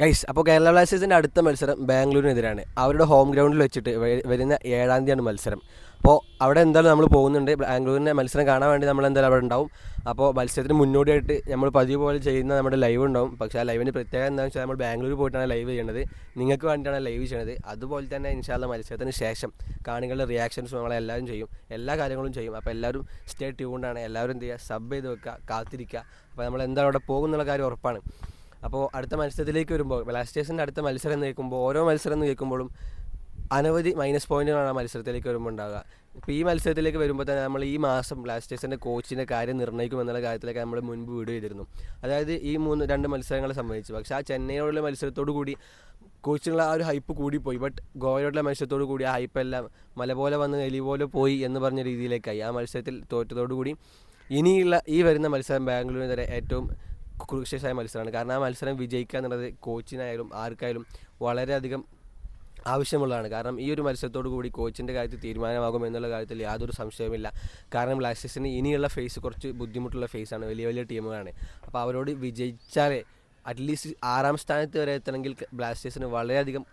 Guys അപ്പോൾ കേരള ബ്ലാസ്റ്റേഴ്സിന്റെ അടുത്ത മത്സരം ബാംഗ്ലൂരിനെതിരാണ്. അവരുടെ ഹോം ഗ്രൗണ്ടിൽ വെച്ചിട്ട് വരുന്ന ഏഴാം തീയതിയാണ് മത്സരം. അപ്പോൾ അവിടെ എന്തായാലും നമ്മൾ പോകുന്നുണ്ട്. ബാംഗ്ലൂരിന്റെ മത്സരം കാണാൻ വേണ്ടി നമ്മൾ എന്തായാലും അവിടെ ഉണ്ടാവും. അപ്പോൾ മത്സരത്തിന് മുന്നോടിയായിട്ട് നമ്മൾ പതിവ് പോലെ ചെയ്യുന്ന നമ്മുടെ ലൈവ് ഉണ്ടാവും. പക്ഷേ ആ ലൈവിന് പ്രത്യേകത എന്താണെന്ന് വെച്ചാൽ നമ്മൾ ബാംഗ്ലൂർ പോയിട്ടാണ് ലൈവ് ചെയ്യുന്നത് നിങ്ങൾക്ക് വേണ്ടിയിട്ടാണ് ലൈവ് ചെയ്യുന്നത് അതുപോലെ തന്നെ ഇൻഷാല്ല മത്സരത്തിന് ശേഷം കാണികളുടെ റിയാക്ഷൻസും നമ്മളെല്ലാവരും ചെയ്യും. എല്ലാ കാര്യങ്ങളും ചെയ്യും. അപ്പോൾ എല്ലാവരും സ്റ്റേ ട്യൂണ്ടാണ് എല്ലാവരും എന്ത് ചെയ്യുക? സബ് ചെയ്ത് വെക്കുക. കാത്തിരിക്കുക. അപ്പോൾ നമ്മൾ എന്താണ് അവിടെ പോകുന്നുള്ള കാര്യം ഉറപ്പാണ്. അപ്പോൾ അടുത്ത മത്സരത്തിലേക്ക് വരുമ്പോൾ ബ്ലാസ്റ്റേഴ്സിന്റെ അടുത്ത മത്സരം എന്ന് കേൾക്കുമ്പോൾ ഓരോ മത്സരം എന്ന് കേൾക്കുമ്പോഴും അനവധി മൈനസ് പോയിന്റുകളാണ് ആ മത്സരത്തിലേക്ക് വരുമ്പോൾ ഉണ്ടാകുക ഇപ്പോൾ ഈ മത്സരത്തിലേക്ക് വരുമ്പോൾ തന്നെ നമ്മൾ ഈ മാസം ബ്ലാസ്റ്റേഴ്സിന്റെ കോച്ചിന്റെ കാര്യം നിർണയിക്കും എന്നുള്ള കാര്യത്തിലേക്ക് നമ്മൾ മുൻപ് വീട് ചെയ്തിരുന്നു. അതായത് ഈ മൂന്ന് രണ്ട് മത്സരങ്ങളെ സംബന്ധിച്ച്. പക്ഷേ ആ ചെന്നൈയോടുള്ള മത്സരത്തോടു കൂടി കോച്ചിനുള്ള ആ ഒരു ഹൈപ്പ് കൂടിപ്പോയി. ബട്ട് ഗോവയോടുള്ള മത്സരത്തോടു കൂടി ആ ഹൈപ്പെല്ലാം മല പോലെ വന്ന് എലി പോലെ പോയി എന്ന് പറഞ്ഞ രീതിയിലേക്കായി. ആ മത്സരത്തിൽ തോറ്റതോടുകൂടി ഇനിയുള്ള ഈ വരുന്ന മത്സരം ബാംഗ്ലൂരിനെതിരെ ഏറ്റവും ക്രൂഷ്യസായ മത്സരമാണ്. കാരണം ആ മത്സരം വിജയിക്കുക എന്നുള്ളത് കോച്ചിനായാലും ആർക്കായാലും വളരെയധികം ആവശ്യമുള്ളതാണ്. കാരണം ഈ ഒരു മത്സരത്തോടു കൂടി കോച്ചിന്റെ കാര്യത്തിൽ തീരുമാനമാകും എന്നുള്ള കാര്യത്തിൽ യാതൊരു സംശയവുമില്ല. കാരണം ബ്ലാസ്റ്റേഴ്സിന് ഇനിയുള്ള ഫേസ് കുറച്ച് ബുദ്ധിമുട്ടുള്ള ഫേസാണ് വലിയ വലിയ ടീമുകളാണ്. അപ്പോൾ അവരോട് വിജയിച്ചാലേ അറ്റ്ലീസ്റ്റ് ആറാം സ്ഥാനത്ത് വരെ എത്തണമെങ്കിൽ ബ്ലാസ്റ്റേഴ്സിന് വളരെയധികം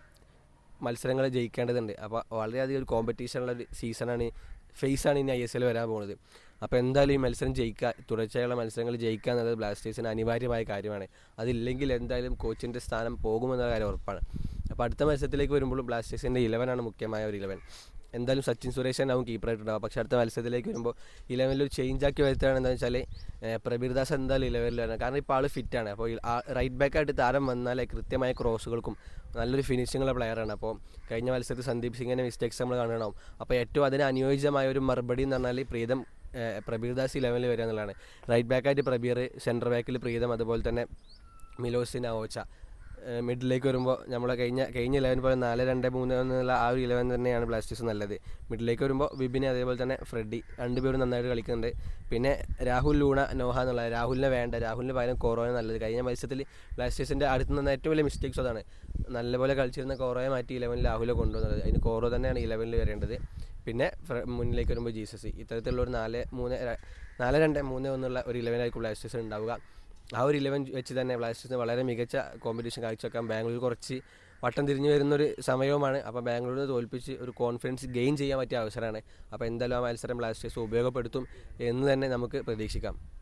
മത്സരങ്ങൾ ജയിക്കേണ്ടതുണ്ട്. അപ്പോൾ വളരെയധികം ഒരു കോമ്പറ്റീഷനുള്ള ഒരു സീസണാണ് ഫേസാണ് ഇനി ഐ എസ് എൽ വരാൻ പോകുന്നത് അപ്പോൾ എന്തായാലും ഈ മത്സരം ജയിക്കുക തുടർച്ചയായുള്ള മത്സരങ്ങൾ ജയിക്കുക എന്നത് ബ്ലാസ്റ്റേഴ്സിന് അനിവാര്യമായ കാര്യമാണ്. അതില്ലെങ്കിൽ എന്തായാലും കോച്ചിന്റെ സ്ഥാനം പോകുമെന്നുള്ള കാര്യം ഉറപ്പാണ്. അപ്പോൾ അടുത്ത മത്സരത്തിലേക്ക് വരുമ്പോൾ ബ്ലാസ്റ്റേഴ്സിന്റെ ഇലവനാണ് മുഖ്യമായ ഒരു ഇലവൻ എന്തായാലും സച്ചിൻ സുരേഷ് ആവും കീപ്പറായിട്ടുണ്ടാവും പക്ഷേ അടുത്ത മത്സരത്തിലേക്ക് വരുമ്പോൾ ഇലവനിൽ ഒരു ചേഞ്ച് ആക്കി വരുത്തുകയാണ് എന്താണെന്ന് വെച്ചാൽ പ്രബീർദാസ് പ്രബീർ ദാസ് എന്തായാലും ഇലവനിൽ വരണം. കാരണം ഇപ്പോൾ ആൾ ഫിറ്റാണ് അപ്പോൾ റൈറ്റ് ബാക്കായിട്ട് താരം വന്നാലേ കൃത്യമായ ക്രോസുകൾക്കും നല്ലൊരു ഫിനിഷിങ്ങുള്ള പ്ലെയറാണ് അപ്പോൾ കഴിഞ്ഞ മത്സരത്തിൽ സന്ദീപ് സിംഗിന്റെ മിസ്റ്റേക്സ് നമ്മൾ കാണണം അപ്പോൾ ഏറ്റവും അതിന് അനുയോജ്യമായ ഒരു മറുപടി എന്ന് പറഞ്ഞാൽ പ്രീതം പ്രബീർദാസ് പ്രബീർ ദാസ് ഇലവനിൽ വരിക എന്നുള്ളതാണ്. റൈറ്റ് ബാക്കായിട്ട് പ്രബീർ സെന്റർ ബാക്കിൽ പ്രീതം അതുപോലെ തന്നെ മിലോസിൻ ഏഹ് മിഡിലേക്ക് വരുമ്പോൾ നമ്മളെ കഴിഞ്ഞ കഴിഞ്ഞ ഇലവൻ പോലെ നാല് രണ്ട് മൂന്ന് എന്നുള്ള ആ ഒരു ഇലവൻ തന്നെയാണ് ബ്ലാസ്റ്റേഴ്സ് നല്ലത്. മിഡിലേക്ക് വരുമ്പോൾ വിപിനെ അതേപോലെ തന്നെ ഫ്രെഡി രണ്ടുപേരും നന്നായിട്ട് കളിക്കുന്നുണ്ട്. പിന്നെ രാഹുൽ ലൂണ നോഹ എന്നുള്ള രാഹുലിനെ വേണ്ട. രാഹുലിന് പകരം കോറോയെ നല്ലത്. കഴിഞ്ഞ മത്സരത്തിൽ ബ്ലാസ്റ്റേഴ്സിന്റെ അടുത്ത് നിന്ന് ഏറ്റവും വലിയ മിസ്റ്റേക്സ് അതാണ്. നല്ലപോലെ കളിച്ചിരുന്ന കോറോയെ മാറ്റി ഇലവനിൽ രാഹുലെ കൊണ്ടുവന്നത്. അതിന് കോറോ തന്നെയാണ് ഇലവനിൽ വരേണ്ടത്. പിന്നെ മുന്നിലേക്ക് വരുമ്പോൾ ജീസസ്. ഇത്തരത്തിലുള്ള ഒരു നാല് മൂന്ന് നാല് രണ്ട് മൂന്ന് ഒന്നുള്ള ഒരു ഇലവനായിരിക്കും ബ്ലാസ്റ്റേഴ്സ് ഉണ്ടാവുക. ആ ഒരു ഇലവൻ വെച്ച് തന്നെ ബ്ലാസ്റ്റേഴ്സിന് വളരെ മികച്ച കോമ്പറ്റീഷൻ കാഴ്ചവെക്കാൻ ബാംഗ്ലൂർ കുറച്ച് വട്ടം തിരിഞ്ഞു വരുന്നൊരു സമയവുമാണ്. അപ്പോൾ ബാംഗ്ലൂരിനെ തോൽപ്പിച്ച് ഒരു കോൺഫിഡൻസ് ഗെയിൻ ചെയ്യാൻ പറ്റിയ അവസരമാണ്. അപ്പോൾ എന്തായാലും ആ മത്സരം ബ്ലാസ്റ്റേഴ്സ് ഉപയോഗപ്പെടുത്തും എന്ന് തന്നെ നമുക്ക് പ്രതീക്ഷിക്കാം.